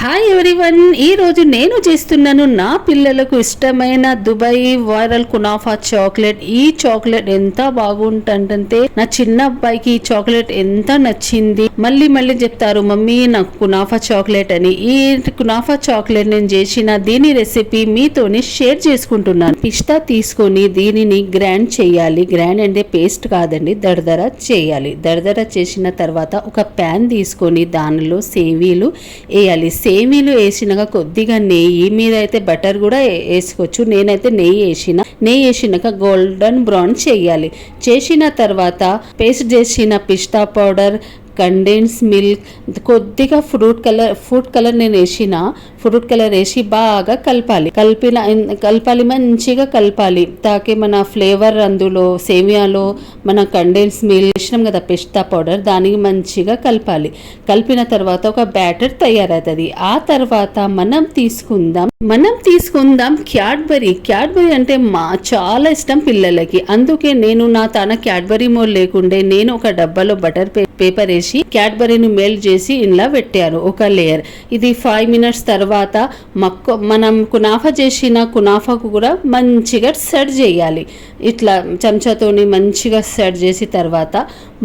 Hi everyone ఈరోజు నేను చేస్తున్నాను నా పిల్లలకు ఇష్టమైన దుబాయ్ వైరల్ కునాఫా చాక్లెట్. ఈ చాక్లెట్ ఎంత బాగుంటుందంటే నా చిన్న అబ్బాయికి ఈ చాక్లెట్ ఎంత నచ్చింది. మళ్ళీ మళ్ళీ చెప్తారు మమ్మీ నాకు కునాఫా చాక్లెట్ అని. ఈ కునాఫా చాక్లెట్ నేను చేసిన దీని రెసిపీ మీతోనే షేర్ చేసుకుంటున్నాను. పిస్తా తీసుకొని దీనిని గ్రైండ్ చేయాలి. గ్రైండ్ అంటే పేస్ట్ కాదండి దడదర చేయాలి. దడదర చేసిన తర్వాత ఒక ప్యాన్ తీసుకొని దానిలో సేవీలు వేయాలి. సేమీలు వేసినాక కొద్దిగా నెయ్యి మీద అయితే బటర్ కూడా వేసుకోవచ్చు. నేనైతే నెయ్యి వేసిన నెయ్యి వేసినాక గోల్డెన్ బ్రౌన్ చేయాలి. చేసిన తర్వాత పేస్ట్ చేసిన పిస్తా పౌడర్ కండెన్స్ మిల్క్ కొద్దిగా ఫ్రూట్ కలర్ ఫ్రూట్ కలర్ నేను వేసిన ఫ్రూట్ కలర్ వేసి బాగా కలపాలి. కలిపిన కలపాలి మంచిగా కలపాలి. తాకి మన ఫ్లేవర్ అందులో సేమియాలో మన కండెన్స్ మిల్క్ వేసినాం కదా పిస్తా పౌడర్ దానికి మంచిగా కలపాలి. కలిపిన తర్వాత ఒక బ్యాటర్ తయారవుతుంది. ఆ తర్వాత మనం తీసుకుందాం. మనం తీసుకుందాం క్యాడ్బరీ. క్యాడ్బరీ అంటే మా చాలా ఇష్టం పిల్లలకి. అందుకే నేను నా తన క్యాడ్బరీ మోల్ లేకుండే నేను ఒక డబ్బాలో బటర్ పే- పేపర్ వేసి క్యాడ్బరీని మేల్ చేసి ఇలా పెట్టారు ఒక లేయర్. ఇది ఫైవ్ మినిట్స్ తర్వాత మక్క మనం కునాఫా చేసిన కునాఫాకు కూడా మంచిగా సెట్ చేయాలి. ఇట్లా చెంచాతోని మంచిగా సెట్ చేసి తర్వాత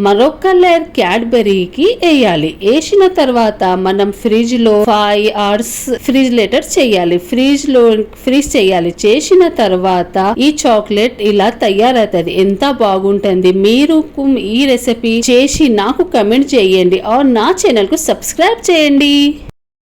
మరొక లేయర్ క్యాడ్బరీకి వేయాలి. వేసిన తర్వాత మనం ఫ్రిడ్జ్లో ఫైవ్ అవర్స్ ఫ్రిడ్జ్ లెటర్ చేయాలి. ఫ్రిడ్జ్లో ఫ్రిజ్ ఫ్రీజ్ చేయాలి. చేసిన తర్వాత ఈ చాక్లెట్ ఇలా తయారవుతుంది. ఎంత బాగుంటుంది. మీరు ఈ రెసిపీ చేసి నాకు కమెంట్ చేయండి ఆర్ నా ఛానల్కు సబ్స్క్రైబ్ చేయండి.